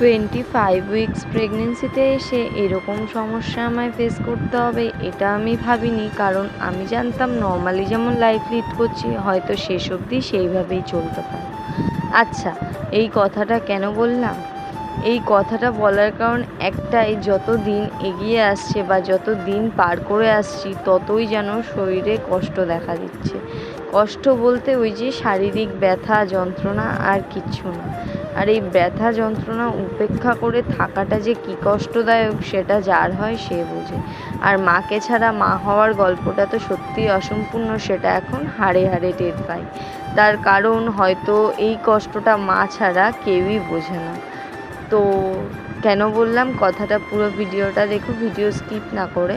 Twenty five weeks প্রেগনেন্সিতে এসে এরকম সমস্যা আমায় ফেস করতে হবে, এটা আমি ভাবিনি। কারণ আমি জানতাম নর্মালি যেমন লাইফ লিড করছি, হয়তো শেষ অবধি সেইভাবেই চলতে পারে। আচ্ছা এই কথাটা কেন বললাম? এই কথাটা বলার কারণ একটাই, যত দিন এগিয়ে আসছে বা যত দিন পার করে আসছি, ততই যেন শরীরে কষ্ট দেখা দিচ্ছে। কষ্ট বলতে ওই যে শারীরিক ব্যথা, যন্ত্রণা আর কিচ্ছু না। আর এই ব্যথা যন্ত্রণা উপেক্ষা করে থাকাটা যে কী কষ্টদায়ক সেটা যার হয় সে বোঝে। আর মাকে ছাড়া মা হওয়ার গল্পটা তো সত্যিই অসম্পূর্ণ, সেটা এখন হাড়ে হাড়ে টের পায় তার কারণ হয়তো এই কষ্টটা মা ছাড়া কেউই বোঝে না। তো কেন বললাম, কথাটা পুরো ভিডিওটা দেখো, ভিডিও স্কিপ না করে।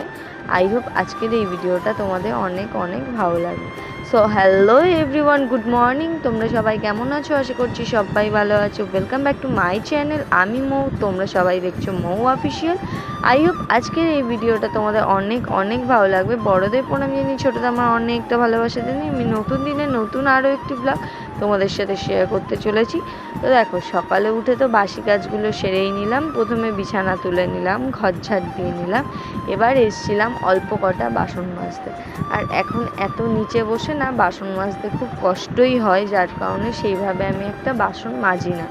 আই হোপ আজকের এই ভিডিওটা তোমাদের অনেক অনেক ভালো লাগবে। So hello everyone good morning তোমরা সবাই কেমন আছো? আশা করছি সবাই ভালো আছো। Welcome back to my channel আমি মৌ, তোমরা সবাই দেখছ মৌ অফিসিয়াল আই হোপ আজকের এই ভিডিওটা তোমাদের অনেক অনেক ভালো লাগবে। বড়দের প্রণাম জানি ছোটোদের আমার অনেকটা ভালোবাসা জানি আমি নতুন দিনে নতুন আরও একটি ব্লগ তোমাদের সাথে শেয়ার করতে চলেছি। তো দেখো, সকালে উঠে তো বাসি কাজগুলো সেরেই নিলাম। প্রথমে বিছানা তুলে নিলাম ঘর ঝাড় দিয়ে নিলাম। এবার এসছিলাম অল্প কটা বাসন মাজতে। আর এখন এত নিচে বসে না বাসন মাজতে খুব কষ্টই হয়, যার কারণে সেইভাবে আমি একটা বাসন মাজি না।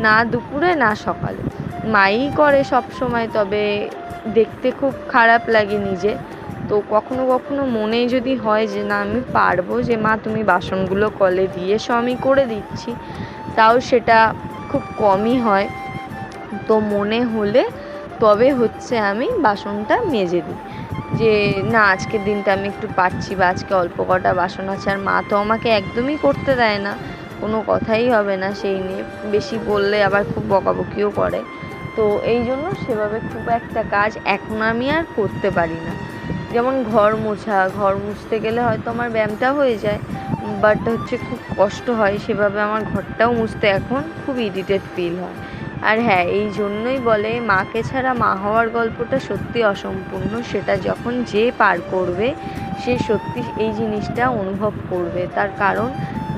না দুপুরে, না সকালে। মাই করে সব সময় তবে দেখতে খুব খারাপ লাগে নিজে। তো কখনো কখনো মনে যদি হয় যে না, আমি পারব যে, মা, তুমি বাসনগুলো কলে দিয়ে এসো, আমি করে দিচ্ছি। তাও সেটা খুব কমই হয়। তো মনে হলে তবে হচ্ছে আমি বাসনটা মেজে দিই। যে, না, আজকের দিনটা আমি একটু পারছি বা আজকে অল্প কটা বাসন আছে, আর মা তো আমাকে একদমই করতে দেয় না। কোনো কথাই হবে না সেই নিয়ে। বেশি বললে আবার খুব বকাবকিও করে। তো এই জন্য সেভাবে খুব একটা কাজ এখন আমি আর করতে পারি না। যেমন ঘর মোছা, ঘর মুছতে গেলে হয়তো আমার ব্যায়ামটা হয়ে যায় বাট হচ্ছে খুব কষ্ট হয় সেভাবে আমার ঘরটাও মুছতে এখন খুব ইরিটেট ফিল হয়। আর হ্যাঁ এই জন্যই বলে মাকে ছাড়া মা হওয়ার গল্পটা সত্যি অসম্পূর্ণ, সেটা যখন যে পার করবে, সে সত্যি এই জিনিসটা অনুভব করবে। তার কারণ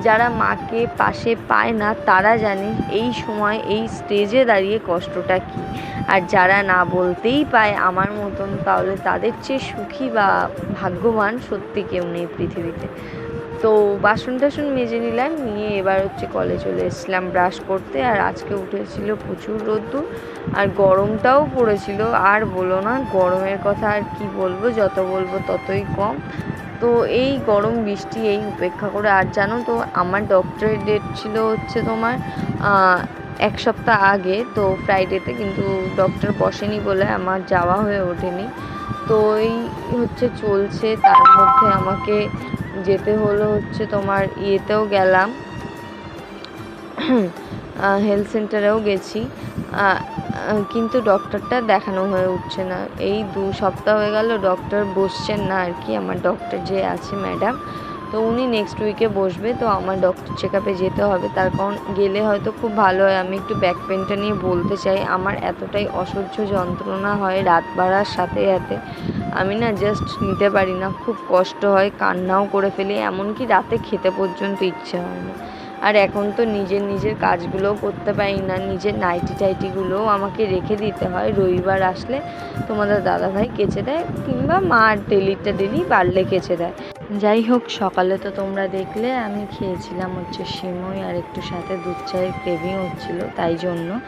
যারা মাকে পাশে পায় না, তারা জানে এই সময়, এই স্টেজে দাঁড়িয়ে কষ্টটা কী। আর যারা না বলতেই পায় আমার মতন, তাহলে তাদের চেয়ে সুখী বা ভাগ্যবান সত্যি কেউ নেই পৃথিবীতে। তো বাসন টাসন মেজে নিলাম, নিয়ে এবার হচ্ছে কলে চলে এসেছিলাম ব্রাশ করতে। আর আজকে উঠেছিল প্রচুর রোদ্দুর, আর গরমটাও পড়েছিল। আর বলো না, গরমের কথা আর কি বলব, যত বলব ততই কম। তো এই গরম বৃষ্টি এই উপেক্ষা করে। আর জানো তো, আমার ডক্টরের ডেট ছিল হচ্ছে তোমার এক সপ্তাহ আগে, তো ফ্রাইডেতে কিন্তু ডক্টর বসেনি বলে আমার যাওয়া হয়ে ওঠেনি। তো এই হচ্ছে চলছে, তার মধ্যে আমাকে যেতে হলো হচ্ছে তোমার ইয়েতেও গেলাম। হেলথ সেন্টারেও গেছি। কিন্তু ডক্টরটা দেখানো হয়ে উঠছে না। এই দু সপ্তাহ হয়ে গেল ডক্টর বসছেন না আর কি, আমার ডক্টর যে আছে ম্যাডাম তো উনি নেক্সট উইকে বসবে, তো আমার ডক্টর চেক আপে যেতে হবে। তার কারণ গেলে হয়তো খুব ভালো হয়। আমি একটু ব্যাক পেনটা নিয়ে বলতে চাই। আমার এতটাই অসহ্য যন্ত্রণা হয় রাত বাড়ার সাথে সাথে। আমি না জাস্ট নিতে পারি না। খুব কষ্ট হয়, কান্নাও করে ফেলি। এমনকি রাতে খেতে পর্যন্ত ইচ্ছে হয় না। আর এখন তো নিজের নিজের কাজগুলোও করতে পারি না। নিজের নাইটি টাইটিগুলোও আমাকে রেখে দিতে হয়। রবিবার আসলে তোমাদের দাদাভাই কেচে দেয় কিংবা মা ডেলিটা ডেলি পারলে কেচে দেয়। যাই হোক সকালে তো তোমরা দেখলে, আমি খেয়েছিলাম হচ্ছে সিমই আর একটু সাথে দুধ চায়ের ক্রেভিং হচ্ছিল, তাই জন্য।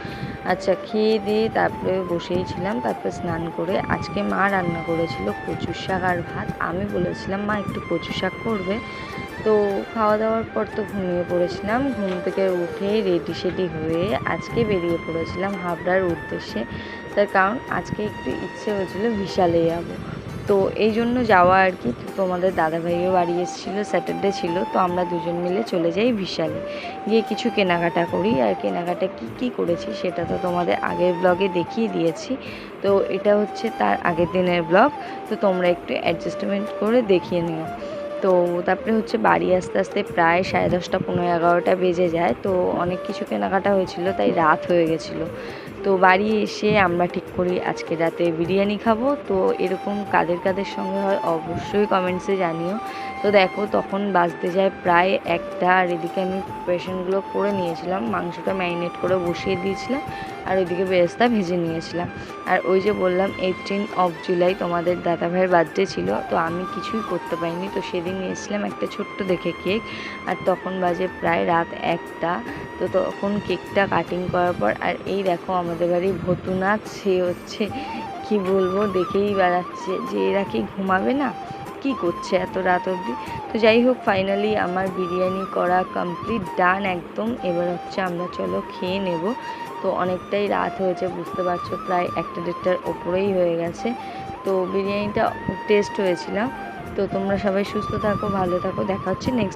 আচ্ছা খেয়ে দিয়ে তারপরে বসেই ছিলাম, তারপরে স্নান করে। আজকে মা রান্না করেছিল কচু শাক আর ভাত। আমি বলেছিলাম, মা, একটু কচু শাক করবে। তো খাওয়া দাওয়ার পর তো ঘুমিয়ে পড়েছিলাম। ঘুম থেকে উঠে রেডি সেডি হয়ে আজকে বেরিয়ে পড়েছিলাম হাবড়ার উদ্দেশ্যে। তার কারণ, আজকে একটু ইচ্ছে হয়েছিল বিশালে যাব। তো এই জন্য যাওয়া আর কি তোমাদের দাদাভাইও বাড়ি এসেছিল স্যাটারডে ছিল, তো আমরা দুজন মিলে চলে যাই বিশালে। গিয়ে কিছু কেনাকাটা করি, আর কেনাকাটা কি কি করেছি সেটা তো তোমাদের আগের ব্লগে দেখিয়ে দিয়েছি। তো এটা হচ্ছে তার আগের দিনের ব্লগ তো তোমরা একটু অ্যাডজাস্টমেন্ট করে দেখিয়ে নিও। তো তারপরে হচ্ছে বাড়ি আস্তে আস্তে প্রায় সাড়ে দশটা, পনেরো, এগারোটা বেজে যায়, তো অনেক কিছু কেনাকাটা হয়েছিল, তাই রাত হয়ে গেছিল। তো বাড়ি এসে আমরা ঠিক করি আজকে রাতে বিরিয়ানি খাব। তো এরকম কাদের কাদের সঙ্গে হয় অবশ্যই কমেন্টসে জানিও। তো দেখো তখন বাজতে যায় প্রায় একটা আর এদিকে আমি প্রিপারেশনগুলো করে নিয়েছিলাম। মাংসটা ম্যারিনেট করে বসিয়ে দিয়েছিলাম। আর ওইদিকে বেরেস্তা ভেজে নিয়েছিলাম। আর ওই যে বললাম এইটিন অফ জুলাই তোমাদের দাদাভাইয়ের বার্থডে ছিল, তো আমি কিছুই করতে পারিনি। তো সেদিন নিয়েছিলাম একটা ছোট্ট দেখে কেক আর তখন বাজে প্রায় রাত একটা। তো তখন কেকটা কাটিং করার পর, আর এই দেখো আমাদের বাড়ি ভতু নাচ সে হচ্ছে, কি বলব, দেখেই বেড়াচ্ছে যে এরা কি ঘুমাবে না? কি করছে এত রাত অবধি? তো যাই হোক ফাইনালি আমার বিরিয়ানি করা কমপ্লিট ডান একদম। এবার হচ্ছে আমরা চলো খেয়ে নেব। তো অনেকটাই রাত হয়েছে, বুঝতে পারছ, প্রায় একটা দেড়টার ওপরেই হয়ে গেছে। তো বিরিয়ানিটা টেস্ট হয়েছিলাম তো তোমরা সবাই সুস্থ থাকো, ভালো থাকো, দেখা হচ্ছে নেক্সট